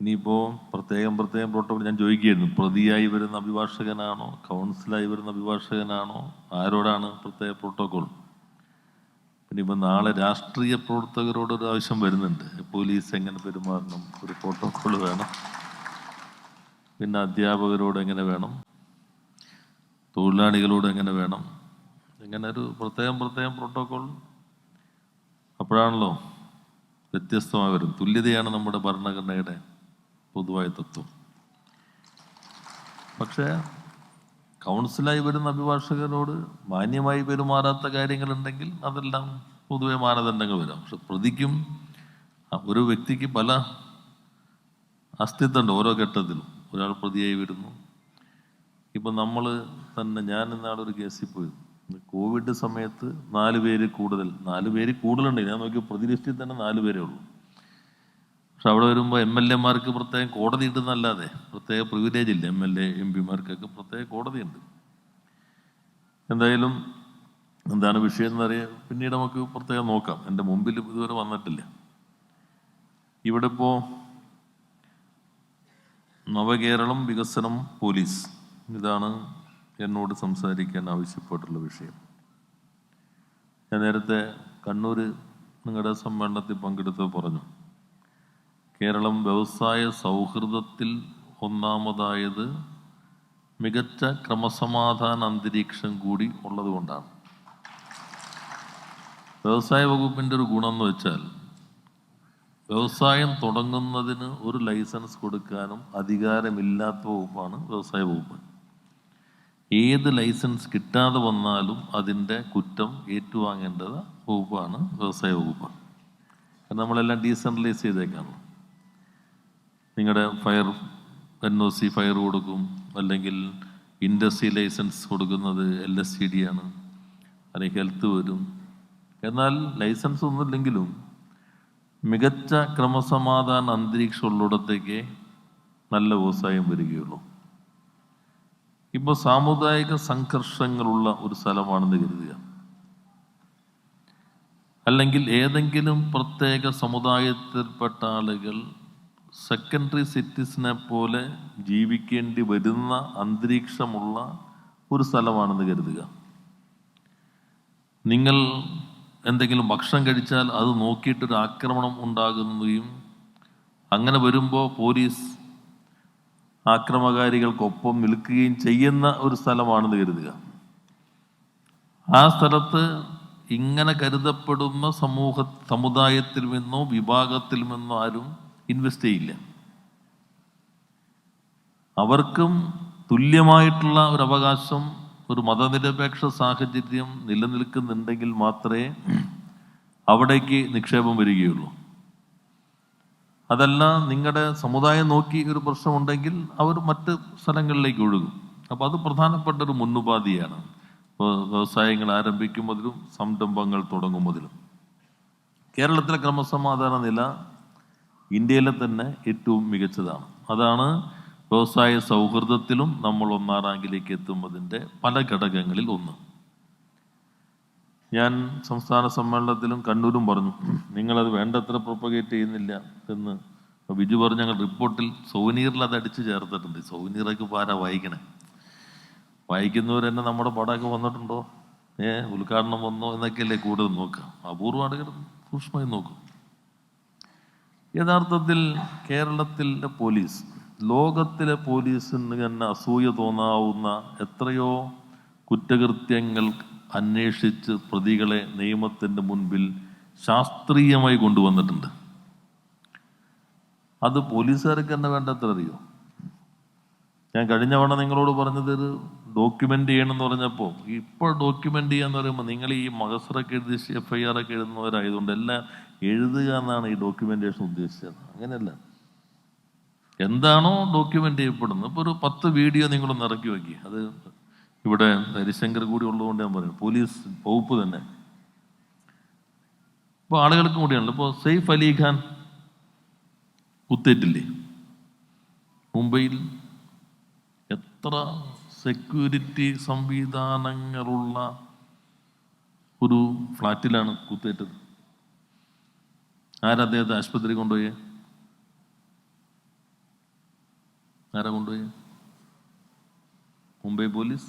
ഇനിയിപ്പോൾ പ്രത്യേകം പ്രത്യേകം പ്രോട്ടോകോൾ ഞാൻ ചോദിക്കുകയായിരുന്നു. പ്രതിയായി വരുന്ന അഭിഭാഷകനാണോ? കൗൺസിലായി വരുന്ന അഭിഭാഷകനാണോ? ആരോടാണ് പ്രത്യേക പ്രോട്ടോകോൾ പിന്നെ ഇപ്പം നാളെ രാഷ്ട്രീയ പ്രവർത്തകരോട് ഒരു ആവശ്യം വരുന്നുണ്ട്. പോലീസ് എങ്ങനെ പെരുമാറണം? ഒരു പ്രോട്ടോകോൾ വേണം. പിന്നെ അധ്യാപകരോട് എങ്ങനെ വേണം? തൊഴിലാളികളോട് എങ്ങനെ വേണം? ഇങ്ങനെ ഒരു പ്രത്യേകം പ്രത്യേകം പ്രോട്ടോകോൾ അപ്പോഴാണല്ലോ വ്യത്യസ്തമായി വരും തുല്യതയാണ് നമ്മുടെ ഭരണഘടനയുടെ പൊതുവായ തത്വം. പക്ഷേ കൗൺസിലായി വരുന്ന അഭിഭാഷകരോട് മാന്യമായി പെരുമാറാത്ത കാര്യങ്ങളുണ്ടെങ്കിൽ അതെല്ലാം പൊതുവെ മാനദണ്ഡങ്ങൾ വരാം. പക്ഷെ പ്രതിക്കും ഒരു വ്യക്തിക്ക് പല അസ്തിത്വമുണ്ട് ഓരോ ഘട്ടത്തിലും. ഒരാൾ പ്രതിയായി വരുന്നു. ഇപ്പം നമ്മൾ തന്നെ ഞാൻ ഇന്നാളൊരു കേസിൽ പോയി. കോവിഡ് സമയത്ത് നാല് പേര് കൂടുതൽ നാല് പേര് കൂടുതലുണ്ട് ഞാൻ നോക്കിയ പ്രതി തന്നെ നാല് പേരേ ഉള്ളൂ. പക്ഷെ അവിടെ വരുമ്പോൾ എം എൽ എമാർക്ക് പ്രത്യേകം കോടതി ഉണ്ടെന്നല്ലാതെ പ്രത്യേക പ്രിവിലേജ് ഇല്ല. എം എൽ എ എം പിമാർക്കൊക്കെ പ്രത്യേക കോടതിയുണ്ട് എന്തായാലും എന്താണ് വിഷയം എന്ന് എന്നറിയാം പിന്നീട് നമുക്ക് പ്രത്യേകം നോക്കാം. എന്റെ മുമ്പിൽ ഇതുവരെ വന്നിട്ടില്ല. ഇവിടെ ഇപ്പോൾ നവകേരളം വികസനം പോലീസ്. ഇതാണ് എന്നോട് സംസാരിക്കാൻ ആവശ്യപ്പെട്ടുള്ള വിഷയം. ഞാൻ നേരത്തെ കണ്ണൂർ നിങ്ങളുടെ സമ്മേളനത്തിൽ പങ്കെടുത്ത് പറഞ്ഞു. കേരളം വ്യവസായ സൗഹൃദത്തിൽ ഒന്നാമതായത് മികച്ച ക്രമസമാധാന അന്തരീക്ഷം കൂടി ഉള്ളതുകൊണ്ടാണ് വ്യവസായ വകുപ്പിന്റെ ഒരു ഗുണം എന്ന് വെച്ചാൽ വ്യവസായം തുടങ്ങുന്നതിന് ഒരു ലൈസൻസ് കൊടുക്കാനും അധികാരമില്ലാത്ത വകുപ്പാണ് വ്യവസായ വകുപ്പ്. ഏത് ലൈസൻസ് കിട്ടാതെ വന്നാലും അതിന്റെ കുറ്റം ഏറ്റുവാങ്ങേണ്ടത് വകുപ്പാണ് വ്യവസായ വകുപ്പ് നമ്മളെല്ലാം ഡീസെൻട്രലൈസ് ചെയ്തേക്കാണ്. നിങ്ങളുടെ fire N O C fire കൊടുക്കും അല്ലെങ്കിൽ ഇൻഡസ്ട്രി ലൈസൻസ് കൊടുക്കുന്നത് എൽ എസ് സി ഡി ആണ് അല്ലെങ്കിൽ ഹെൽത്ത് വരും. എന്നാൽ ലൈസൻസ് ഒന്നുമില്ലെങ്കിലും മികച്ച ക്രമസമാധാന അന്തരീക്ഷം ഉള്ളിടത്തേക്ക് നല്ല വ്യവസായം വരികയുള്ളൂ. ഇപ്പോൾ സാമുദായിക സംഘർഷങ്ങളുള്ള ഒരു സ്ഥലമാണെന്ന് കരുതുക. അല്ലെങ്കിൽ ഏതെങ്കിലും പ്രത്യേക സമുദായത്തിൽപ്പെട്ട ആളുകൾ സെക്കൻഡറി സിറ്റീസിനെ പോലെ ജീവിക്കേണ്ടി വരുന്ന അന്തരീക്ഷമുള്ള ഒരു സ്ഥലമാണെന്ന് കരുതുക. നിങ്ങൾ എന്തെങ്കിലും ഭക്ഷണം കഴിച്ചാൽ അത് നോക്കിയിട്ടൊരു ആക്രമണം ഉണ്ടാകുകയും അങ്ങനെ വരുമ്പോൾ പോലീസ് ആക്രമകാരികൾക്കൊപ്പം നിൽക്കുകയും ചെയ്യുന്ന ഒരു സ്ഥലമാണെന്ന് കരുതുക. ആ സ്ഥലത്ത് ഇങ്ങനെ കരുതപ്പെടുന്ന സമൂഹ സമുദായത്തിൽ നിന്നോ വിഭാഗത്തിൽ നിന്നോ ആരും ഇൻവെസ്റ്റ് ചെയ്യില്ല. അവർക്കും തുല്യമായിട്ടുള്ള ഒരു അവകാശം ഒരു മതനിരപേക്ഷ സാഹചര്യം നിലനിൽക്കുന്നുണ്ടെങ്കിൽ മാത്രമേ അവിടേക്ക് നിക്ഷേപം വരികയുള്ളൂ. അതല്ല നിങ്ങളുടെ സമുദായം നോക്കി ഒരു പ്രശ്നമുണ്ടെങ്കിൽ അവർ മറ്റ് സ്ഥലങ്ങളിലേക്ക് ഒഴുകും. അപ്പോൾ അത് പ്രധാനപ്പെട്ട ഒരു മുന്നുപാധിയാണ് വ്യവസായങ്ങൾ ആരംഭിക്കുമ്പോഴും സംരംഭങ്ങൾ തുടങ്ങുമ്പോഴും കേരളത്തിലെ ക്രമസമാധാന നില ഇന്ത്യയിലെ തന്നെ ഏറ്റവും മികച്ചതാണ്. അതാണ് വ്യവസായ സൗഹൃദത്തിലും നമ്മൾ ഒന്നാം റാങ്കിലേക്ക് എത്തുന്നതിന്റെ പല ഘടകങ്ങളിൽ ഒന്ന്. ഞാൻ സംസ്ഥാന സമ്മേളനത്തിലും കണ്ണൂരും പറഞ്ഞു നിങ്ങളത് വേണ്ടത്ര പ്രൊപ്പഗേറ്റ് ചെയ്യുന്നില്ല എന്ന് ബിജു പറഞ്ഞു ഞങ്ങൾ റിപ്പോർട്ടിൽ സൗനീറിൽ അത് അടിച്ചു ചേർത്തിട്ടുണ്ട്. സൗനീറൊക്കെ പാരാ വായിക്കണേ? വായിക്കുന്നവർ തന്നെ നമ്മുടെ പടമൊക്കെ വന്നിട്ടുണ്ടോ? ഏ ഉദ്ഘാടനം വന്നോ എന്നൊക്കെയല്ലേ കൂടുതൽ നോക്കുക. അപൂർവ ആളുകൾ സൂക്ഷ്മമായി നോക്കും. യഥാർത്ഥത്തിൽ കേരളത്തിലെ പോലീസ് ലോകത്തിലെ പോലീസിന് തന്നെ അസൂയ തോന്നാവുന്ന എത്രയോ കുറ്റകൃത്യങ്ങൾ അന്വേഷിച്ച് പ്രതികളെ നിയമത്തിന്റെ മുൻപിൽ ശാസ്ത്രീയമായി കൊണ്ടുവന്നിട്ടുണ്ട്. അത് പോലീസുകാർക്ക് തന്നെ വേണ്ടത്ര അറിയോ? ഞാൻ കഴിഞ്ഞ തവണ നിങ്ങളോട് പറഞ്ഞത് ഒരു ഡോക്യുമെന്റ് ചെയ്യണമെന്ന് പറഞ്ഞപ്പോൾ ഇപ്പോൾ ഡോക്യുമെന്റ് ചെയ്യാന്ന് പറയുമ്പോൾ നിങ്ങൾ ഈ മഹസറൊക്കെ എഴുതി എഫ് ഐ ആർ ഒക്കെ എഴുതുന്നവരായതുകൊണ്ട് എല്ലാം എഴുതുക എന്നാണ് ഈ ഡോക്യുമെന്റേഷൻ ഉദ്ദേശിച്ചത്. അങ്ങനെയല്ല. എന്താണോ ഡോക്യുമെന്റ് ചെയ്യപ്പെടുന്നത്. ഇപ്പോൾ ഒരു പത്ത് വീഡിയോ നിങ്ങളൊന്ന് ഇറക്കി വെക്കി അത് ഇവിടെ ഹരിശങ്കർ കൂടി ഉള്ളതുകൊണ്ട് ഞാൻ പറയും പോലീസ് വകുപ്പ് തന്നെ. ഇപ്പോൾ ആളുകൾക്കും കൂടിയാണല്ലോ. ഇപ്പോൾ സെയ്ഫ് അലി ഖാൻ കുത്തേറ്റില്ലേ? മുംബൈയിൽ എത്ര സെക്യൂരിറ്റി സംവിധാനങ്ങളുള്ള ഒരു ഫ്ലാറ്റിലാണ് കുത്തേറ്റത്. ആരാ അദ്ദേഹത്തെ ആശുപത്രി കൊണ്ടുപോയി? ആരാ കൊണ്ടുപോയി? മുംബൈ പോലീസ്?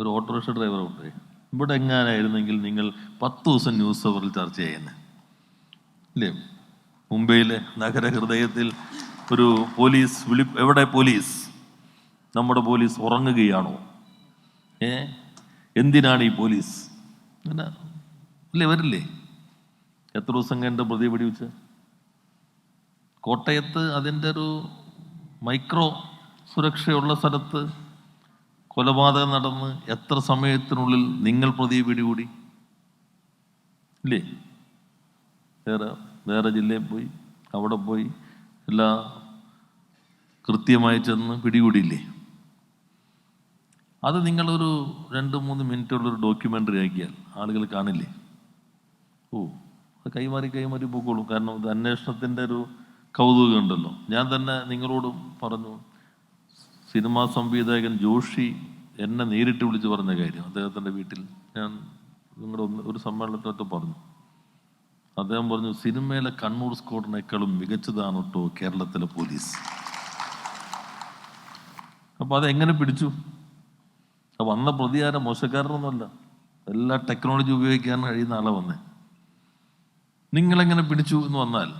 ഒരു ഓട്ടോറിക്ഷ ഡ്രൈവറെ കൊണ്ടുപോയി. ഇവിടെ എങ്ങാനായിരുന്നെങ്കിൽ നിങ്ങൾ പത്ത് ദിവസം ന്യൂസ് അവറിൽ ചർച്ച ചെയ്യുന്നത് ഇല്ലേ? മുംബൈയിലെ നഗര ഹൃദയത്തിൽ ഒരു പോലീസ് വിളി എവിടെ പോലീസ്? നമ്മുടെ പോലീസ് ഉറങ്ങുകയാണോ? ഏ? എന്തിനാണ് ഈ പോലീസ്? അങ്ങനെ ഇല്ലേ വരില്ലേ? എത്ര ദിവസം കഴിഞ്ഞ പ്രതി പിടിവെച്ച് കോട്ടയത്ത് അതിന്റെ ഒരു മൈക്രോ സുരക്ഷയുള്ള സ്ഥലത്ത് കൊലപാതകം നടന്ന് എത്ര സമയത്തിനുള്ളിൽ നിങ്ങൾ പ്രതിയെ പിടികൂടി ഇല്ലേ? വേറെ വേറെ ജില്ലയിൽ പോയി അവിടെ പോയി എല്ലാ കൃത്യമായി ചെന്ന് പിടികൂടിയില്ലേ? അത് നിങ്ങളൊരു രണ്ട് മൂന്ന് മിനിറ്റുള്ളൊരു ഡോക്യുമെന്ററി ആക്കിയാൽ ആളുകൾ കാണില്ലേ? ഓ അത് കൈമാറി കൈമാറി പോകുള്ളൂ കാരണം ഇത് അന്വേഷണത്തിന്റെ ഒരു കൗതുകം ഉണ്ടല്ലോ ഞാൻ തന്നെ നിങ്ങളോടും പറഞ്ഞു സിനിമാ സംവിധായകൻ ജോഷി എന്നെ നേരിട്ട് വിളിച്ച് പറഞ്ഞ കാര്യം അദ്ദേഹത്തിന്റെ വീട്ടിൽ ഞാൻ നിങ്ങളുടെ ഒന്ന് ഒരു സമ്മേളനത്തിനൊക്കെ പറഞ്ഞു. അദ്ദേഹം പറഞ്ഞു സിനിമയിലെ കണ്ണൂർ സ്കോഡിനേക്കാളും മികച്ചതാണ് കേട്ടോ കേരളത്തിലെ പോലീസ്? അപ്പോൾ അതെങ്ങനെ പിടിച്ചു? വന്ന പ്രതികാരം മോശക്കാരനൊന്നുമല്ല. എല്ലാ ടെക്നോളജി ഉപയോഗിക്കാൻ കഴിയുന്ന ആളെ വന്നേ. നിങ്ങളെങ്ങനെ പിടിച്ചു എന്ന് വന്നാൽ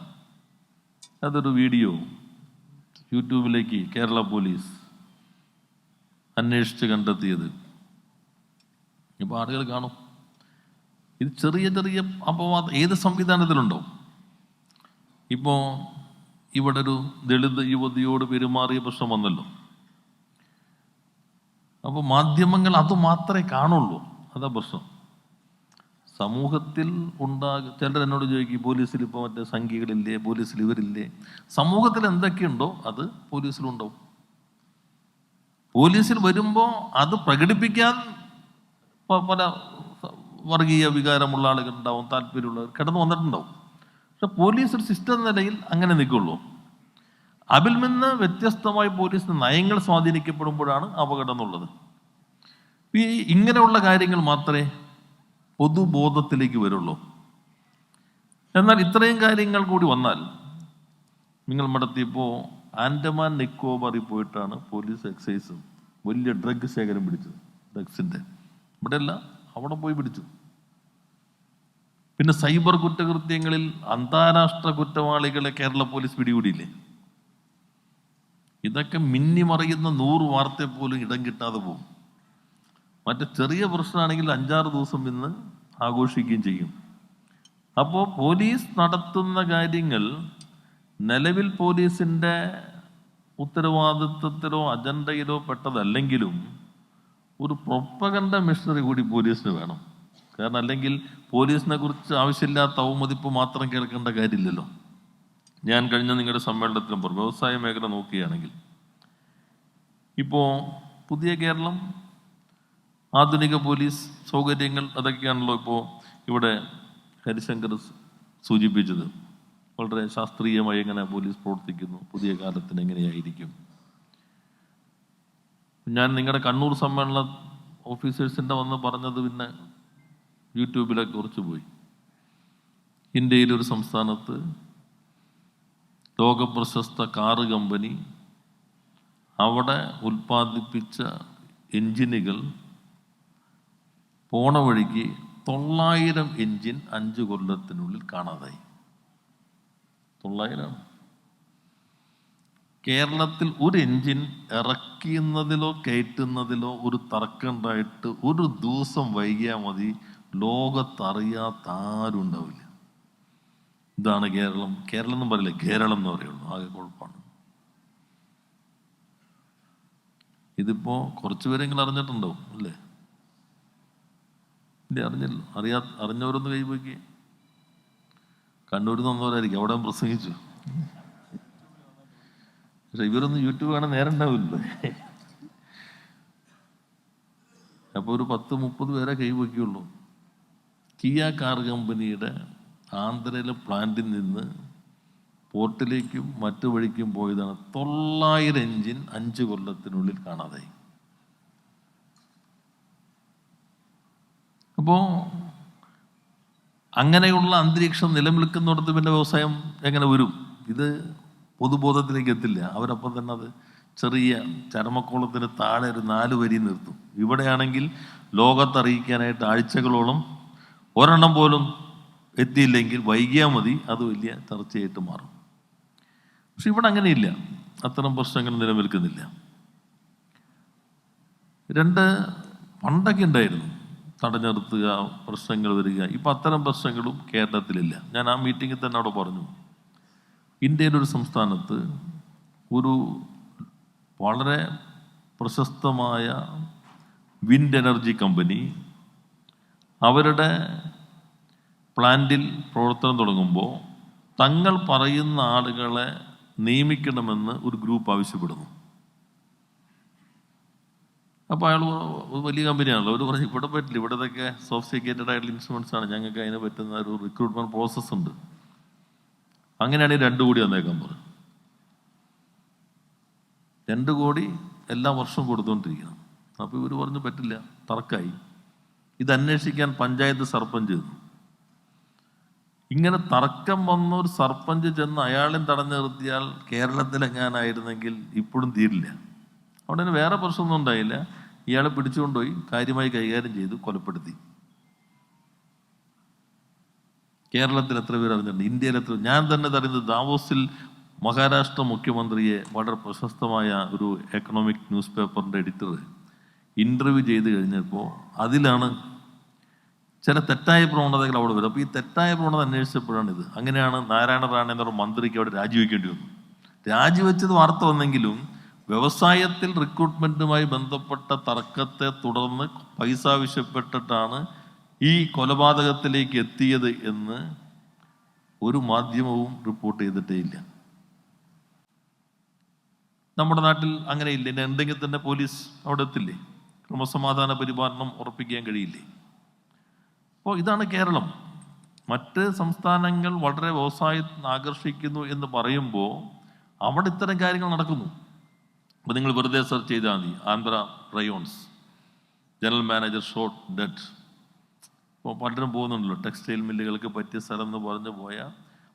അതൊരു വീഡിയോ യൂട്യൂബിലേക്ക് കേരള പോലീസ് അന്വേഷിച്ച് കണ്ടെത്തിയത്. ഇപ്പോൾ ആളുകൾ കാണും. ഇത് ചെറിയ ചെറിയ അപവാദ ഏത് സംവിധാനത്തിലുണ്ടോ? ഇപ്പോൾ ഇവിടെ ഒരു ദളിത് യുവതിയോട് പെരുമാറിയ പ്രശ്നം വന്നല്ലോ. അപ്പോൾ മാധ്യമങ്ങൾ അത് മാത്രമേ കാണുള്ളൂ. അതാ പ്രശ്നം. സമൂഹത്തിൽ ഉണ്ടാകും ചിലർ എന്നോട് ചോദിക്കും പോലീസിൽ ഇപ്പോൾ മറ്റേ സംഖ്യകളില്ലേ? പോലീസിൽ ഇവരില്ലേ? സമൂഹത്തിൽ എന്തൊക്കെയുണ്ടോ അത് പോലീസിലുണ്ടാവും പോലീസിൽ വരുമ്പോൾ അത് പ്രകടിപ്പിക്കാൻ പല വർഗീയ വികാരമുള്ള ആളുകൾ ഉണ്ടാവും താല്പര്യമുള്ളവർ കിടന്നു വന്നിട്ടുണ്ടാവും. പക്ഷെ പോലീസ് ഒരു സിസ്റ്റം നിലയിൽ അങ്ങനെ നിൽക്കുള്ളൂ. അതിൽ നിന്ന് വ്യത്യസ്തമായി പോലീസിന് നയങ്ങൾ സ്വാധീനിക്കപ്പെടുമ്പോഴാണ് അപകടം എന്നുള്ളത്. ഈ ഇങ്ങനെയുള്ള കാര്യങ്ങൾ മാത്രമേ പൊതുബോധത്തിലേക്ക് വരുള്ളൂ. എന്നാൽ ഇത്രയും കാര്യങ്ങൾ കൂടി വന്നാൽ നിങ്ങൾ മടത്തിയപ്പോൾ ആൻഡമാൻ നിക്കോബാറിൽ പോയിട്ടാണ് പോലീസ് എക്സൈസും വലിയ ഡ്രഗ് ശേഖരം പിടിച്ചത് ഡ്രഗ്സിന്റെ ഇവിടെയല്ല അവിടെ പോയി പിടിച്ചു. പിന്നെ സൈബർ കുറ്റകൃത്യങ്ങളിൽ അന്താരാഷ്ട്ര കുറ്റവാളികളെ കേരള പോലീസ് പിടികൂടിയില്ലേ? ഇതൊക്കെ മിന്നിമറിയുന്ന നൂറ് വാർത്തയെ പോലും ഇടം കിട്ടാതെ പോകും. മറ്റേ ചെറിയ പ്രശ്നമാണെങ്കിൽ അഞ്ചാറ് ദിവസം ഇന്ന് ആഘോഷിക്കുകയും ചെയ്യും. അപ്പോൾ പോലീസ് നടത്തുന്ന കാര്യങ്ങൾ നിലവിൽ പോലീസിന്റെ ഉത്തരവാദിത്വത്തിലോ അജണ്ടയിലോ പെട്ടതല്ലെങ്കിലും ഒരു പ്രൊപ്പകണ്ട മിഷണറി കൂടി പോലീസിന് വേണം. കാരണം അല്ലെങ്കിൽ പോലീസിനെ കുറിച്ച് ആവശ്യമില്ലാത്ത അവമതിപ്പ് മാത്രം കേൾക്കേണ്ട കാര്യമില്ലല്ലോ. ഞാൻ കഴിഞ്ഞ നിങ്ങളുടെ സമ്മേളനത്തിലും വ്യവസായ മേഖല നോക്കുകയാണെങ്കിൽ. ഇപ്പോൾ പുതിയ കേരളം ആധുനിക പോലീസ് സൗകര്യങ്ങൾ അതൊക്കെയാണല്ലോ ഇപ്പോൾ ഇവിടെ ഹരിശങ്കർ സൂചിപ്പിച്ചത്. വളരെ ശാസ്ത്രീയമായി എങ്ങനെ പോലീസ് പ്രവർത്തിക്കുന്നു പുതിയ കാലത്തിന് എങ്ങനെയായിരിക്കും. ഞാൻ നിങ്ങളുടെ കണ്ണൂർ സമ്മേളന ഓഫീസേഴ്സിന്റെ വന്ന് പറഞ്ഞത് പിന്നെ യൂട്യൂബിലൊക്കെ കുറച്ച് പോയി. ഇന്ത്യയിലൊരു സംസ്ഥാനത്ത് ലോകപ്രശസ്ത കാറ് കമ്പനി അവിടെ ഉൽപ്പാദിപ്പിച്ച എഞ്ചിനുകൾ പോണ വഴിക്ക് തൊള്ളായിരം എഞ്ചിൻ അഞ്ച് കൊല്ലത്തിനുള്ളിൽ കാണാതായി. തൊള്ളായിരം. കേരളത്തിൽ ഒരു എൻജിൻ ഇറക്കുന്നതിലോ കയറ്റുന്നതിലോ ഒരു തർക്കം ഉണ്ടായിട്ട് ഒരു ദിവസം വൈകിയാൽ മതി. ലോകത്തറിയാത്ത ആരും ഉണ്ടാവില്ല ഇതാണ് കേരളം. കേരളം എന്നും പറയില്ല? കേരളം എന്ന് പറയുള്ളൂ. ആകെ കുഴപ്പമാണ്. ഇതിപ്പോ കുറച്ചുപേരെങ്കിലും അറിഞ്ഞിട്ടുണ്ടാവും അല്ലേ? ഇല്ല അറിഞ്ഞില്ല. അറിയാ അറിഞ്ഞവരൊന്ന് കൈപോക്കി കണ്ണൂരിൽ നിന്നവരായിരിക്കും അവിടെ പ്രസംഗിച്ചു. പക്ഷെ ഇവരൊന്നും യൂട്യൂബ് കാണാൻ നേരം ഉണ്ടാവില്ല അപ്പൊ ഒരു പത്ത് മുപ്പത് പേരെ കൈവയ്ക്കുള്ളൂ കിയ കാർ കമ്പനിയുടെ ആന്ധ്രയിലെ പ്ലാന്റിൽ നിന്ന് പോർട്ടിലേക്കും മറ്റു വഴിക്കും പോയതാണ് തൊള്ളായിരം എഞ്ചിൻ അഞ്ച് കൊല്ലത്തിനുള്ളിൽ കാണാതായി. അപ്പോ അങ്ങനെയുള്ള അന്തരീക്ഷം നിലനിൽക്കുന്നിടത്ത് പിന്നെ വ്യവസായം എങ്ങനെ വരും? ഇത് പൊതുബോധത്തിലേക്ക് എത്തില്ല. അവരപ്പം തന്നെ അത് ചെറിയ ചരമക്കോളത്തിന് താഴെ ഒരു നാല് വരി നിർത്തും. ഇവിടെയാണെങ്കിൽ ലോകത്തറിയിക്കാനായിട്ട് ആഴ്ചകളോളം ഒരെണ്ണം പോലും എത്തിയില്ലെങ്കിൽ വൈകിയാൽ മതി അത് വലിയ ചർച്ചയായിട്ട് മാറും. പക്ഷെ ഇവിടെ അങ്ങനെയില്ല. അത്തരം പ്രശ്നങ്ങൾ നിലനിൽക്കുന്നില്ല. രണ്ട് പണ്ടൊക്കെ ഉണ്ടായിരുന്നു. തടഞ്ഞു നിർത്തുക പ്രശ്നങ്ങൾ വരിക. ഇപ്പം അത്തരം പ്രശ്നങ്ങളും കേരളത്തിലില്ല. ഞാൻ ആ മീറ്റിങ്ങിൽ തന്നെ അവിടെ പറഞ്ഞു. ഇന്ത്യയിലെ ഒരു സംസ്ഥാനത്ത് ഒരു വളരെ പ്രശസ്തമായ വിൻഡ് എനർജി കമ്പനി അവരുടെ പ്ലാന്റിൽ പ്രവർത്തനം തുടങ്ങുമ്പോൾ തങ്ങൾ പറയുന്ന ആളുകളെ നിയമിക്കണമെന്ന് ഒരു ഗ്രൂപ്പ് ആവശ്യപ്പെടുന്നു. അപ്പോൾ അയാൾ വലിയ കമ്പനിയാണല്ലോ. അവർ പറഞ്ഞു ഇവിടെ പറ്റില്ല. ഇവിടത്തൊക്കെ സോഫിസ്റ്റിക്കേറ്റഡ് ആയിട്ടുള്ള ഇൻസ്ട്രുമെന്റ്സ് ആണ്. ഞങ്ങൾക്ക് അതിന് പറ്റുന്ന ഒരു റിക്രൂട്ട്മെന്റ് പ്രോസസ്സ് ഉണ്ട്. അങ്ങനെയാണെങ്കിൽ രണ്ടു കോടി വന്നേക്കാൻ പറഞ്ഞു. രണ്ട് കോടി എല്ലാ വർഷവും കൊടുത്തുകൊണ്ടിരിക്കണം അപ്പോൾ ഇവർ പറഞ്ഞു പറ്റില്ല. തർക്കായി. ഇത് അന്വേഷിക്കാൻ പഞ്ചായത്ത് സർപ്പഞ്ച് ചെന്നു. ഇങ്ങനെ തർക്കം വന്ന ഒരു സർപ്പഞ്ച് ചെന്ന് അയാളെയും തടഞ്ഞു നിർത്തിയാൽ കേരളത്തിലെങ്ങാനായിരുന്നെങ്കിൽ ഇപ്പോഴും തീരില്ല. അവിടെ വേറെ പ്രശ്നമൊന്നും ഉണ്ടായില്ല. ഇയാളെ പിടിച്ചുകൊണ്ടുപോയി കാര്യമായി കൈകാര്യം ചെയ്തു കൊലപ്പെടുത്തി. കേരളത്തിൽ എത്ര പേർ അറിഞ്ഞിട്ടുണ്ട്? ഇന്ത്യയിൽ എത്ര ഞാൻ തന്നെ അറിയുന്നത് ദാവോസിൽ മഹാരാഷ്ട്ര മുഖ്യമന്ത്രിയെ വളരെ പ്രശസ്തമായ ഒരു എക്കണോമിക് ന്യൂസ് പേപ്പറിന്റെ എഡിറ്റർ ഇന്റർവ്യൂ ചെയ്ത് കഴിഞ്ഞപ്പോൾ അതിലാണ് ചില തെറ്റായ പ്രവണതകൾ അവിടെ വരും അപ്പോൾ ഈ തെറ്റായ പ്രവണത അന്വേഷിച്ചപ്പോഴാണ് ഇത്. അങ്ങനെയാണ് നാരായണ റാണ എന്നൊരു മന്ത്രിക്ക് അവിടെ രാജിവെക്കേണ്ടി വന്നു രാജിവെച്ചത് വാർത്ത വന്നെങ്കിലും വ്യവസായത്തിൽ റിക്രൂട്ട്മെന്റുമായി ബന്ധപ്പെട്ട തർക്കത്തെ തുടർന്ന് പൈസ ആവശ്യപ്പെട്ടിട്ടാണ് ഈ കൊലപാതകത്തിലേക്ക് എത്തിയത് എന്ന് ഒരു മാധ്യമവും റിപ്പോർട്ട് ചെയ്തിട്ടേ ഇല്ല. നമ്മുടെ നാട്ടിൽ അങ്ങനെയില്ല. ഇനി എന്തെങ്കിൽ തന്നെ പോലീസ് അവിടെ എത്തില്ലേ? ക്രമസമാധാന പരിപാലനം ഉറപ്പിക്കാൻ കഴിയില്ലേ? അപ്പോൾ ഇതാണ് കേരളം. മറ്റ് സംസ്ഥാനങ്ങൾ വളരെ വ്യവസായം ആകർഷിക്കുന്നു എന്ന് പറയുമ്പോൾ അവിടെ ഇത്തരം കാര്യങ്ങൾ നടക്കുന്നു. അപ്പോൾ നിങ്ങൾ വെറുതെ സെർച്ച് ചെയ്താൽ മതി. Andhra Rayons. General manager shot dead. ഇപ്പോൾ പലരും പോകുന്നുണ്ടല്ലോ ടെക്സ്റ്റൈൽ മില്ലുകൾക്ക് പറ്റിയ സ്ഥലം എന്ന് പറഞ്ഞു പോയ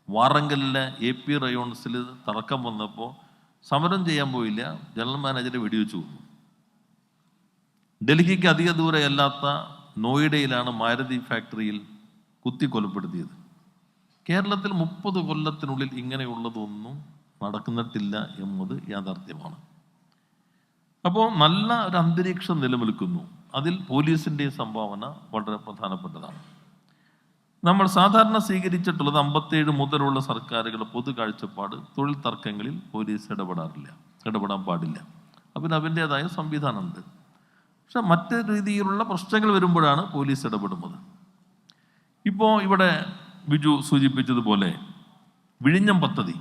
വാറങ്കലിലെ എ പി റയോൺസിൽ തർക്കം വന്നപ്പോൾ സമരം ചെയ്യാൻ പോയില്ല ജനറൽ മാനേജറെ വെടിവെച്ചു. കൊന്നു ഡൽഹിക്ക് അധിക ദൂരെ അല്ലാത്ത നോയിഡയിലാണ് മാരുതി ഫാക്ടറിയിൽ കുത്തി കൊലപ്പെടുത്തിയത്. കേരളത്തിൽ മുപ്പത് കൊല്ലത്തിനുള്ളിൽ ഇങ്ങനെയുള്ളതൊന്നും നടക്കുന്നിട്ടില്ല എന്നത് യാഥാർത്ഥ്യമാണ്. അപ്പോൾ നല്ല ഒരു അന്തരീക്ഷം നിലനിൽക്കുന്നു. അതിൽ പോലീസിന്റെ സംഭാവന വളരെ പ്രധാനപ്പെട്ടതാണ്. നമ്മൾ സാധാരണ സ്വീകരിച്ചിട്ടുള്ളത് അമ്പത്തേഴ് മുതലുള്ള സർക്കാരുകളുടെ പൊതു കാഴ്ചപ്പാട് തൊഴിൽ തർക്കങ്ങളിൽ പോലീസ് ഇടപെടാറില്ല ഇടപെടാൻ പാടില്ല. അപ്പം അതിന്റെതായ സംവിധാനമുണ്ട്. പക്ഷെ മറ്റ് രീതിയിലുള്ള പ്രശ്നങ്ങൾ വരുമ്പോഴാണ് പോലീസ് ഇടപെടുന്നത്. ഇപ്പോൾ ഇവിടെ ബിജു സൂചിപ്പിച്ചതുപോലെ വിഴിഞ്ഞം പദ്ധതി.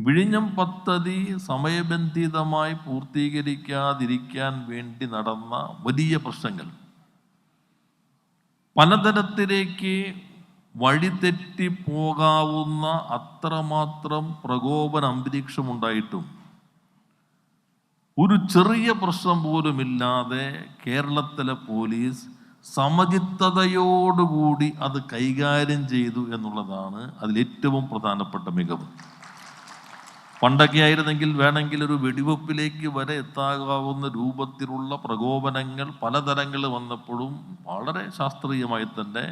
വിഴിഞ്ഞം പദ്ധതി സമയബന്ധിതമായി പൂർത്തീകരിക്കാതിരിക്കാൻ വേണ്ടി നടന്ന വലിയ പ്രശ്നങ്ങൾ. പലതരത്തിലേക്ക് വഴിതെറ്റി പോകാവുന്ന അത്രമാത്രം പ്രകോപന അന്തരീക്ഷമുണ്ടായിട്ടും ഒരു ചെറിയ പ്രശ്നം പോലുമില്ലാതെ കേരളത്തിലെ പോലീസ് സമചിത്തതയോടുകൂടി അത് കൈകാര്യം ചെയ്തു എന്നുള്ളതാണ് അതിലേറ്റവും പ്രധാനപ്പെട്ട മികവ്. പണ്ടൊക്കെ ആയിരുന്നെങ്കിൽ വേണമെങ്കിൽ ഒരു വെടിവെപ്പിലേക്ക് വരെ എത്താകാവുന്ന രൂപത്തിലുള്ള പ്രകോപനങ്ങൾ പലതരങ്ങൾ വന്നപ്പോഴും വളരെ ശാസ്ത്രീയമായി തന്നെ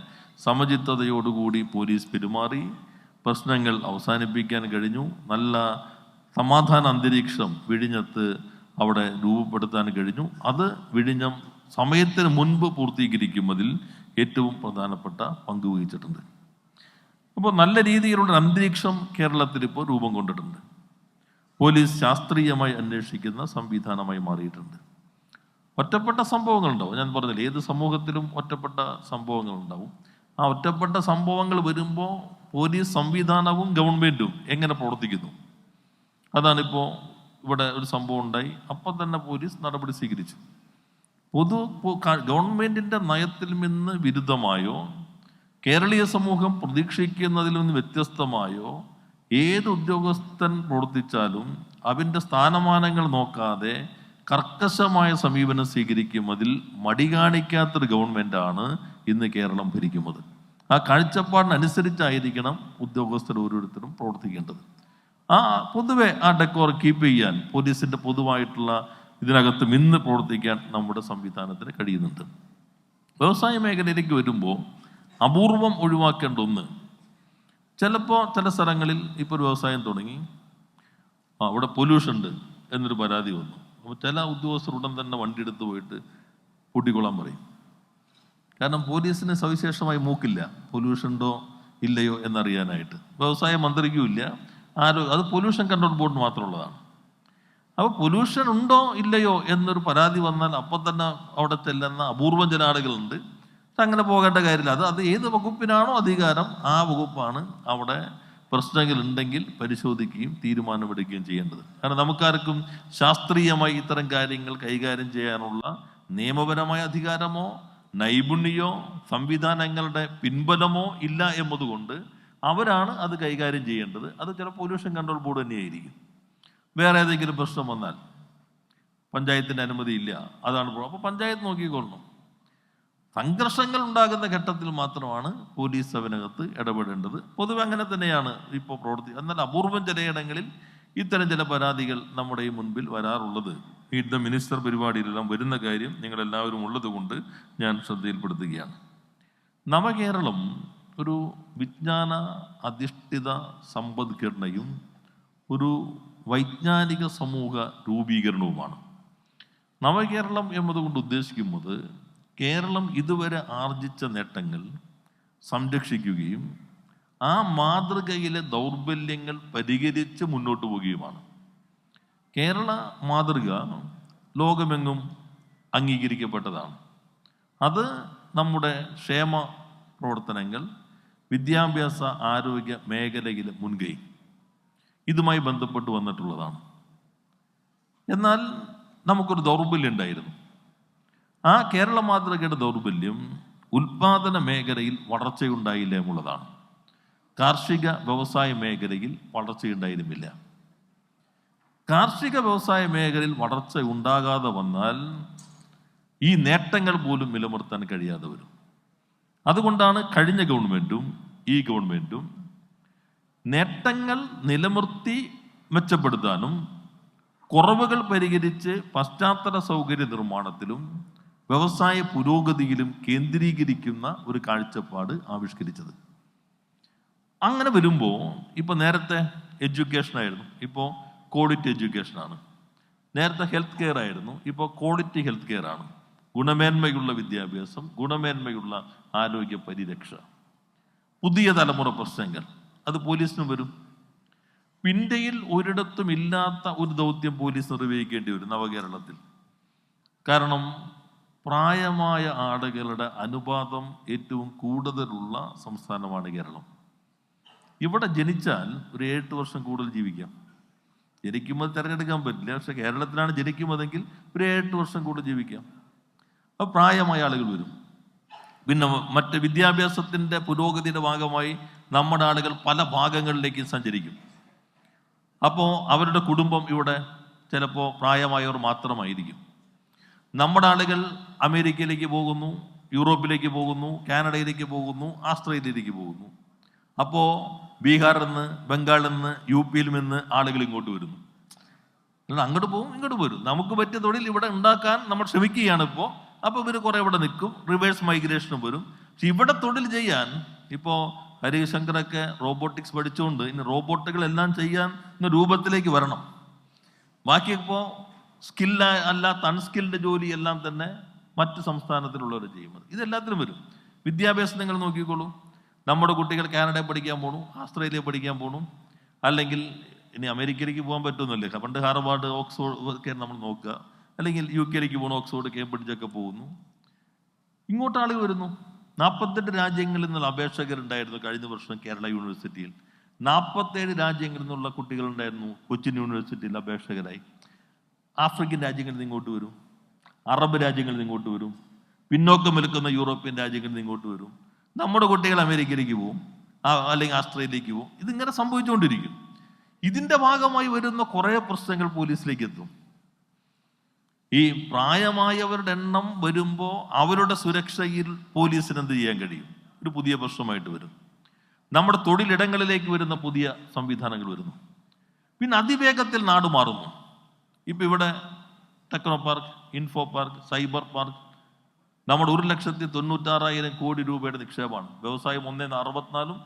സമചിത്തതയോടുകൂടി പോലീസ് പെരുമാറി. പ്രശ്നങ്ങൾ അവസാനിപ്പിക്കാൻ കഴിഞ്ഞു. നല്ല സമാധാന അന്തരീക്ഷം വിഴിഞ്ഞത്ത് അവിടെ രൂപപ്പെടുത്താൻ കഴിഞ്ഞു. അത് വിഴിഞ്ഞം സമയത്തിന് മുൻപ് പൂർത്തീകരിക്കുന്നതിൽ ഏറ്റവും പ്രധാനപ്പെട്ട പങ്ക് വഹിച്ചിട്ടുണ്ട്. അപ്പോൾ നല്ല രീതിയിലുള്ള അന്തരീക്ഷം കേരളത്തിൽ ഇപ്പോൾ രൂപം കൊണ്ടിട്ടുണ്ട്. പോലീസ് ശാസ്ത്രീയമായി അന്വേഷിക്കുന്ന സംവിധാനമായി മാറിയിട്ടുണ്ട്. ഒറ്റപ്പെട്ട സംഭവങ്ങളുണ്ടാവും. ഞാൻ പറഞ്ഞില്ല ഏത് സമൂഹത്തിലും ഒറ്റപ്പെട്ട സംഭവങ്ങളുണ്ടാവും. ആ ഒറ്റപ്പെട്ട സംഭവങ്ങൾ വരുമ്പോൾ പോലീസ് സംവിധാനവും ഗവൺമെന്റും എങ്ങനെ പ്രവർത്തിക്കുന്നു? അതാണിപ്പോൾ ഇവിടെ ഒരു സംഭവം ഉണ്ടായി. അപ്പം തന്നെ പോലീസ് നടപടി സ്വീകരിച്ചു. പൊതു ഗവൺമെന്റിന്റെ നയത്തിൽ നിന്ന് വിരുദ്ധമായോ കേരളീയ സമൂഹം പ്രതീക്ഷിക്കുന്നതിൽ നിന്ന് വ്യത്യസ്തമായോ ഏത് ഉദ്യോഗസ്ഥൻ പ്രവർത്തിച്ചാലും അവന്റെ സ്ഥാനമാനങ്ങൾ നോക്കാതെ കർക്കശമായ സമീപനം സ്വീകരിക്കുന്നതിൽ മടി കാണിക്കാത്തൊരു ഗവൺമെന്റാണ് ഇന്ന് കേരളം ഭരിക്കുന്നത്. ആ കാഴ്ചപ്പാടിനനുസരിച്ചായിരിക്കണം ഉദ്യോഗസ്ഥർ ഓരോരുത്തരും പ്രവർത്തിക്കേണ്ടത്. ആ പൊതുവെ ആ ഡെക്കോർ കീപ്പ് ചെയ്യാൻ പോലീസിന്റെ പൊതുവായിട്ടുള്ള ഇതിനകത്തും ഇന്ന് പ്രവർത്തിക്കാൻ നമ്മുടെ സംവിധാനത്തിന് കഴിയുന്നുണ്ട്. വ്യവസായ മേഖലയിലേക്ക് വരുമ്പോൾ അപൂർവം ഒഴിവാക്കേണ്ട ഒന്ന് ചിലപ്പോൾ ചില സ്ഥലങ്ങളിൽ ഇപ്പോൾ ഒരു വ്യവസായം തുടങ്ങി. ആ അവിടെ പൊല്യൂഷൻ ഉണ്ട് എന്നൊരു പരാതി വന്നു. അപ്പോൾ ചില ഉദ്യോഗസ്ഥർ ഉടൻ തന്നെ വണ്ടി എടുത്ത് പോയിട്ട് പൂട്ടിക്കൊള്ളാൻ പറയും. കാരണം പോലീസിന് സവിശേഷമായി മൂക്കില്ല. പൊല്യൂഷൻ ഉണ്ടോ ഇല്ലയോ എന്നറിയാനായിട്ട്. വ്യവസായ മന്ത്രിക്കും ഇല്ല ആരോ അത് പൊല്യൂഷൻ കൺട്രോൾ ബോർഡ് മാത്രമുള്ളതാണ്. അപ്പോൾ പൊല്യൂഷൻ ഉണ്ടോ ഇല്ലയോ എന്നൊരു പരാതി വന്നാൽ അപ്പം തന്നെ അവിടെ ചെല്ലുന്ന അപൂർവം ചില ആളുകളുണ്ട്. അങ്ങനെ പോകേണ്ട കാര്യമില്ല. അത് അത് ഏത് വകുപ്പിനാണോ അധികാരം ആ വകുപ്പാണ് അവിടെ പ്രശ്നങ്ങൾ ഉണ്ടെങ്കിൽ പരിശോധിക്കുകയും തീരുമാനമെടുക്കുകയും ചെയ്യേണ്ടത്. കാരണം നമുക്കാർക്കും ശാസ്ത്രീയമായി ഇത്തരം കാര്യങ്ങൾ കൈകാര്യം ചെയ്യാനുള്ള നിയമപരമായ അധികാരമോ നൈപുണ്യോ സംവിധാനങ്ങളുടെ പിൻബലമോ ഇല്ല എന്നതുകൊണ്ട് അവരാണ് അത് കൈകാര്യം ചെയ്യേണ്ടത്. അത് ചില പൊല്യൂഷൻ കൺട്രോൾ ബോർഡ് തന്നെയായിരിക്കും. വേറെ ഏതെങ്കിലും പ്രശ്നം വന്നാൽ പഞ്ചായത്തിന്റെ അനുമതി ഇല്ല. അതാണ് അപ്പോൾ പഞ്ചായത്ത് നോക്കിക്കൊള്ളണം. സംഘർഷങ്ങൾ ഉണ്ടാകുന്ന ഘട്ടത്തിൽ മാത്രമാണ് പോലീസ് അതിനകത്ത് ഇടപെടേണ്ടത്. പൊതുവെ അങ്ങനെ തന്നെയാണ് ഇപ്പോൾ പ്രവർത്തി എന്നാൽ അപൂർവം ചിലയിടങ്ങളിൽ ഇത്തരം ചില പരാതികൾ നമ്മുടെ ഈ മുൻപിൽ വരാറുള്ളത്. ഈ ദ മിനിസ്റ്റർ പരിപാടിയിലെല്ലാം വരുന്ന കാര്യം നിങ്ങളെല്ലാവരും ഉള്ളത് കൊണ്ട് ഞാൻ ശ്രദ്ധയിൽപ്പെടുത്തുകയാണ്. നവകേരളം ഒരു വിജ്ഞാന അധിഷ്ഠിത സമ്പദ്ഘടനയും ഒരു വൈജ്ഞാനിക സമൂഹ രൂപീകരണവുമാണ്. നവകേരളം എന്നതുകൊണ്ട് ഉദ്ദേശിക്കുന്നത് കേരളം ഇതുവരെ ആർജിച്ച നേട്ടങ്ങൾ സംരക്ഷിക്കുകയും ആ മാതൃകയിലെ ദൗർബല്യങ്ങൾ പരിഹരിച്ച് മുന്നോട്ട് പോവുകയുമാണ്. കേരള മാതൃക ലോകമെങ്ങും അംഗീകരിക്കപ്പെട്ടതാണ്. അത് നമ്മുടെ ക്ഷേമ പ്രവർത്തനങ്ങൾ വിദ്യാഭ്യാസ ആരോഗ്യ മേഖലയിലെ മുൻകൈ ഇതുമായി ബന്ധപ്പെട്ട് വന്നിട്ടുള്ളതാണ്. എന്നാൽ നമുക്കൊരു ദൗർബല്യം ഉണ്ടായിരുന്നു. ആ കേരള മാതൃകയുടെ ദൗർബല്യം ഉൽപാദന മേഖലയിൽ വളർച്ചയുണ്ടായില്ല എന്നുള്ളതാണ്. കാർഷിക വ്യവസായ മേഖലയിൽ വളർച്ചയുണ്ടായിരുന്നില്ല. കാർഷിക വ്യവസായ മേഖലയിൽ വളർച്ച ഉണ്ടാകാതെ വന്നാൽ ഈ നേട്ടങ്ങൾ പോലും നിലനിർത്താൻ കഴിയാതെ വരും. അതുകൊണ്ടാണ് കഴിഞ്ഞ ഗവൺമെന്റും ഈ ഗവൺമെന്റും നേട്ടങ്ങൾ നിലനിർത്തി മെച്ചപ്പെടുത്താനും കുറവുകൾ പരിഹരിച്ച് പശ്ചാത്തല സൗകര്യ നിർമ്മാണത്തിലും വ്യവസായ പുരോഗതിയിലും കേന്ദ്രീകരിക്കുന്ന ഒരു കാഴ്ചപ്പാട് ആവിഷ്കരിച്ചത്. അങ്ങനെ വരുമ്പോൾ ഇപ്പൊ നേരത്തെ എഡ്യൂക്കേഷൻ ആയിരുന്നു. ഇപ്പോൾ ക്വാളിറ്റി എഡ്യൂക്കേഷൻ ആണ്. നേരത്തെ ഹെൽത്ത് കെയർ ആയിരുന്നു. ഇപ്പോൾ ക്വാളിറ്റി ഹെൽത്ത് കെയർ ആണ്. ഗുണമേന്മയുള്ള വിദ്യാഭ്യാസം ഗുണമേന്മയുള്ള ആരോഗ്യ പരിരക്ഷ. പുതിയ തലമുറ പ്രശ്നങ്ങൾ. അത് പോലീസിന് വരും. ഇന്ത്യയിൽ ഒരിടത്തും ഇല്ലാത്ത ഒരു ദൗത്യം പോലീസ് നിർവഹിക്കേണ്ടി വരും നവകേരളത്തിൽ. കാരണം പ്രായമായ ആളുകളുടെ അനുപാതം ഏറ്റവും കൂടുതലുള്ള സംസ്ഥാനമാണ് കേരളം. ഇവിടെ ജനിച്ചാൽ ഒരു എട്ട് വർഷം കൂടുതൽ ജീവിക്കാം. ജനിക്കുമ്പോൾ തിരഞ്ഞെടുക്കാൻ പറ്റില്ല. പക്ഷെ കേരളത്തിലാണ് ജനിക്കുന്നതെങ്കിൽ ഒരു എട്ട് വർഷം കൂടുതൽ ജീവിക്കാം. അപ്പോൾ പ്രായമായ ആളുകൾ വരും. പിന്നെ മറ്റ് വിദ്യാഭ്യാസത്തിന്റെ പുരോഗതിയുടെ ഭാഗമായി നമ്മുടെ ആളുകൾ പല ഭാഗങ്ങളിലേക്ക് സഞ്ചരിക്കും. അപ്പോൾ അവരുടെ കുടുംബം ഇവിടെ ചിലപ്പോൾ പ്രായമായവർ മാത്രമായിരിക്കും. നമ്മുടെ ആളുകൾ അമേരിക്കയിലേക്ക് പോകുന്നു യൂറോപ്പിലേക്ക് പോകുന്നു കാനഡയിലേക്ക് പോകുന്നു ആസ്ട്രേലിയയിലേക്ക് പോകുന്നു. അപ്പോൾ ബീഹാറിൽ നിന്ന് ബംഗാളിൽ നിന്ന് യു പിയിൽ നിന്ന് ആളുകൾ ഇങ്ങോട്ട് വരുന്നു. അങ്ങോട്ട് പോകും ഇങ്ങോട്ട് വരും. നമുക്ക് പറ്റിയ തൊഴിൽ ഇവിടെ ഉണ്ടാക്കാൻ നമ്മൾ ശ്രമിക്കുകയാണ് ഇപ്പോൾ അപ്പോൾ ഇവർ കുറേ ഇവിടെ നിൽക്കും റിവേഴ്സ് മൈഗ്രേഷനും വരും. പക്ഷെ ഇവിടെ തൊഴിൽ ചെയ്യാൻ ഇപ്പോൾ ഹരിശങ്കറൊക്കെ റോബോട്ടിക്സ് പഠിച്ചുകൊണ്ട് ഇനി റോബോട്ടുകളെല്ലാം ചെയ്യാൻ എന്ന രൂപത്തിലേക്ക് വരണം. ബാക്കി ഇപ്പോൾ സ്കില്ല അല്ലാത്ത അൺസ്കിൽഡ് ജോലി എല്ലാം തന്നെ മറ്റ് സംസ്ഥാനത്തിലുള്ളവർ ചെയ്യുന്നത്. ഇതെല്ലാത്തിനും വരും. വിദ്യാഭ്യാസം നിങ്ങൾ നോക്കിക്കോളൂ. നമ്മുടെ കുട്ടികൾ കാനഡയിൽ പഠിക്കാൻ പോകണു ആസ്ട്രേലിയ പഠിക്കാൻ പോകണു അല്ലെങ്കിൽ ഇനി അമേരിക്കയിലേക്ക് പോകാൻ പറ്റുന്നില്ല പണ്ട് ഹാർവാർഡ് ഓക്സ്ഫോർഡ് ഒക്കെ നമ്മൾ നോക്കുക. അല്ലെങ്കിൽ യു കെയിലേക്ക് പോകണം ഓക്സ്ഫോർഡ് കേംബ്രിഡ്ജ് ഒക്കെ പോകുന്നു. ഇങ്ങോട്ട് ആളുകൾ വരുന്നു. നാൽപ്പത്തെട്ട് രാജ്യങ്ങളിൽ നിന്നുള്ള അപേക്ഷകരുണ്ടായിരുന്നു കഴിഞ്ഞ വർഷം കേരള യൂണിവേഴ്സിറ്റിയിൽ. നാൽപ്പത്തേഴ് രാജ്യങ്ങളിൽ നിന്നുള്ള കുട്ടികളുണ്ടായിരുന്നു കൊച്ചിൻ യൂണിവേഴ്സിറ്റിയിൽ അപേക്ഷകരായി. ആഫ്രിക്കൻ രാജ്യങ്ങളിൽ ഇങ്ങോട്ട് വരും. അറബ് രാജ്യങ്ങളിൽ ഇങ്ങോട്ട് വരും. പിന്നോക്കം നിൽക്കുന്ന യൂറോപ്യൻ രാജ്യങ്ങളിൽ നിന്ന് ഇങ്ങോട്ട് വരും. നമ്മുടെ കുട്ടികൾ അമേരിക്കയിലേക്ക് പോകും അല്ലെങ്കിൽ ആസ്ട്രേലിയയിലേക്ക് പോകും ഇതിങ്ങനെ സംഭവിച്ചുകൊണ്ടിരിക്കും. ഇതിന്റെ ഭാഗമായി വരുന്ന കുറേ പ്രശ്നങ്ങൾ പോലീസിലേക്ക് എത്തും. ഈ പ്രായമായവരുടെ എണ്ണം വരുമ്പോൾ അവരുടെ സുരക്ഷയിൽ പോലീസിന് എന്ത് ചെയ്യാൻ കഴിയും? ഒരു പുതിയ പ്രശ്നമായിട്ട് വരും. നമ്മുടെ തൊഴിലിടങ്ങളിലേക്ക് വരുന്ന പുതിയ സംവിധാനങ്ങൾ വരുന്നു. പിന്നെ അതിവേഗത്തിൽ നാട് മാറുന്നു. ഇപ്പം ഇവിടെ Technopark Infopark cyber park. നമ്മുടെ ഒരു ലക്ഷത്തി തൊണ്ണൂറ്റാറായിരം കോടി രൂപയുടെ നിക്ഷേപമാണ്. വ്യവസായം ഒന്നേന്ന് അറുപത്തിനാലും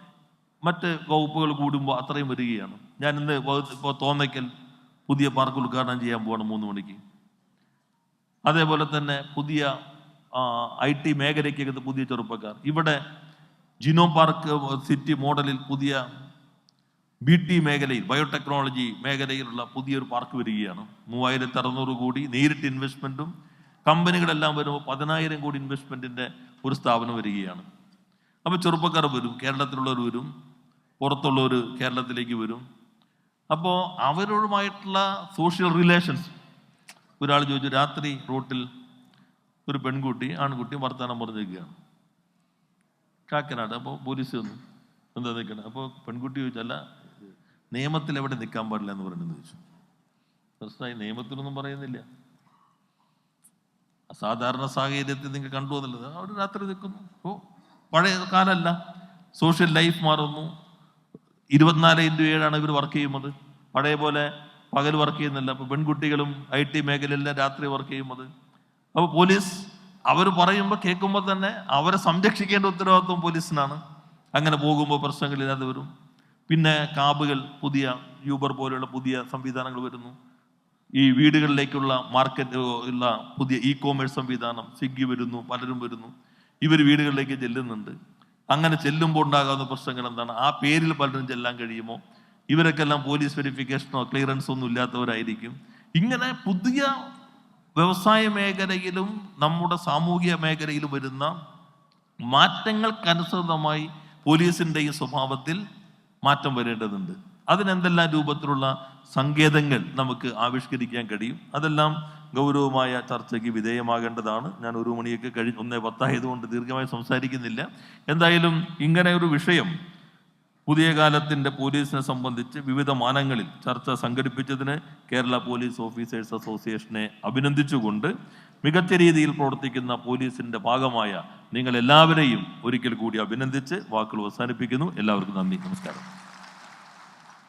മറ്റ് വകുപ്പുകൾ കൂടുമ്പോൾ അത്രയും വരികയാണ്. ഞാൻ ഇന്ന് ഇപ്പോൾ തോന്നയ്ക്കൽ പുതിയ പാർക്ക് ഉദ്ഘാടനം ചെയ്യാൻ പോവാണ് മൂന്ന് മണിക്ക്. അതേപോലെ തന്നെ പുതിയ ഐ ടി മേഖലയ്ക്കകത്ത് പുതിയ ചെറുപ്പക്കാർ. ഇവിടെ ജിനോ പാർക്ക് സിറ്റി മോഡലിൽ പുതിയ ബി ടി മേഖലയിൽ ബയോടെക്നോളജി മേഖലയിലുള്ള പുതിയൊരു പാർക്ക് വരികയാണ്. മൂവായിരത്തി അറുന്നൂറ് കോടി നേരിട്ട് ഇൻവെസ്റ്റ്മെന്റും കമ്പനികളെല്ലാം വരുമ്പോൾ പതിനായിരം കോടി ഇൻവെസ്റ്റ്മെന്റിന്റെ ഒരു സ്ഥാപനം വരികയാണ്. അപ്പോൾ ചെറുപ്പക്കാർ വരും കേരളത്തിലുള്ളവർ വരും പുറത്തുള്ളവർ കേരളത്തിലേക്ക് വരും. അപ്പോൾ അവരോടുമായിട്ടുള്ള സോഷ്യൽ റിലേഷൻസ് ഒരാൾ ചോദിച്ചു രാത്രി റോട്ടിൽ ഒരു പെൺകുട്ടി ആൺകുട്ടി വർത്തമാനം പറഞ്ഞിരിക്കുകയാണ്. കാക്കനാട് അപ്പോൾ പോലീസ് വന്നു. എന്താ നിൽക്കണം? അപ്പോൾ പെൺകുട്ടി ചോദിച്ചല്ല നിയമത്തിൽ എവിടെ നിൽക്കാൻ പാടില്ല എന്ന് പറയുന്നത് ചോദിച്ചു. പ്രശ്നമായി നിയമത്തിലൊന്നും പറയുന്നില്ല. അസാധാരണ സാഹചര്യത്തിൽ നിങ്ങൾ കണ്ടു എന്നുള്ളത്. അവർ രാത്രി നിൽക്കുന്നു. ഓ പഴയ കാലമല്ല സോഷ്യൽ ലൈഫ് മാറുന്നു. ഇരുപത്തിനാല് ഇന്റു ഏഴാണ് ഇവർ വർക്ക് ചെയ്യുന്നത്. പഴയ പോലെ പകൽ വർക്ക് ചെയ്യുന്നില്ല. അപ്പോൾ പെൺകുട്ടികളും ഐ ടി മേഖലയിലെല്ലാം രാത്രി വർക്ക് ചെയ്യുന്നത്. അപ്പോൾ പോലീസ് അവർ പറയുമ്പോൾ കേൾക്കുമ്പോൾ തന്നെ അവരെ സംരക്ഷിക്കേണ്ട ഉത്തരവാദിത്വം പോലീസിനാണ്. അങ്ങനെ പോകുമ്പോൾ പ്രശ്നങ്ങളില്ലാതെ വരും. പിന്നെ കാബുകൾ പുതിയ യൂബർ പോലെയുള്ള പുതിയ സംവിധാനങ്ങൾ വരുന്നു. ഈ വീടുകളിലേക്കുള്ള മാർക്കറ്റ് ഉള്ള പുതിയ ഇ കോമേഴ്സ് സംവിധാനം സ്വിഗ്ഗി വരുന്നു പലരും വരുന്നു. ഇവർ വീടുകളിലേക്ക് ചെല്ലുന്നുണ്ട്. അങ്ങനെ ചെല്ലുമ്പോൾ ഉണ്ടാകാവുന്ന പ്രശ്നങ്ങൾ എന്താണ്? ആ പേരിൽ പലരും ചെല്ലാൻ കഴിയുമോ? ഇവരൊക്കെ എല്ലാം പോലീസ് വെരിഫിക്കേഷനോ ക്ലിയറൻസോ ഒന്നും ഇല്ലാത്തവരായിരിക്കും. ഇങ്ങനെ പുതിയ വ്യവസായ മേഖലയിലും നമ്മുടെ സാമൂഹിക മേഖലയിലും വരുന്ന മാറ്റങ്ങൾക്കനുസൃതമായി പോലീസിന്റെയും സ്വഭാവത്തിൽ മാറ്റം വരേണ്ടതുണ്ട്. അതിനെന്തെല്ലാം രൂപത്തിലുള്ള സങ്കേതങ്ങൾ നമുക്ക് ആവിഷ്കരിക്കാൻ കഴിയും? അതെല്ലാം ഗൗരവമായ ചർച്ചയ്ക്ക് വിധേയമാകേണ്ടതാണ്. ഞാൻ ഒരു മണിയൊക്കെ കഴി ഒന്നേ പത്തായതുകൊണ്ട് ദീർഘമായി സംസാരിക്കുന്നില്ല. എന്തായാലും ഇങ്ങനെ ഒരു വിഷയം പുതിയ കാലത്തിന്റെ പോലീസിനെ സംബന്ധിച്ച് വിവിധ മാനങ്ങളിൽ ചർച്ച സംഘടിപ്പിച്ചതിന് കേരള പോലീസ് ഓഫീസേഴ്സ് അസോസിയേഷനെ അഭിനന്ദിച്ചുകൊണ്ട് മികച്ച രീതിയിൽ പ്രവർത്തിക്കുന്ന പോലീസിന്റെ ഭാഗമായ നിങ്ങൾ എല്ലാവരെയും ഒരിക്കൽ കൂടി അഭിനന്ദിച്ച് വാക്കുകൾ അവസാനിപ്പിക്കുന്നു. എല്ലാവർക്കും നന്ദി. നമസ്കാരം.